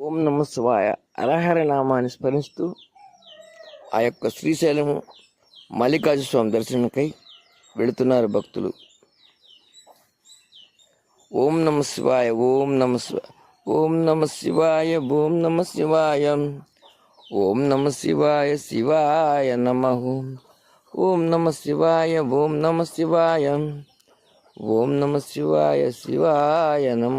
ఓం నమ శివాయ. అరహర నామాన్ని స్మరిస్తూ ఆ యొక్క శ్రీశైలము మల్లికార్జున స్వామి దర్శనకై వెళుతున్నారు భక్తులు. ఓం నమ శివాయ ఓం నమ శివాయ ఓం నమ శివాయ ఓం నమ శివాయ ఓం నమ శివాయ శివాయ నమ ఓం నమ శివాయ ఓం నమ శివాయ ఓం నమ శివాయ శివాయ నమ.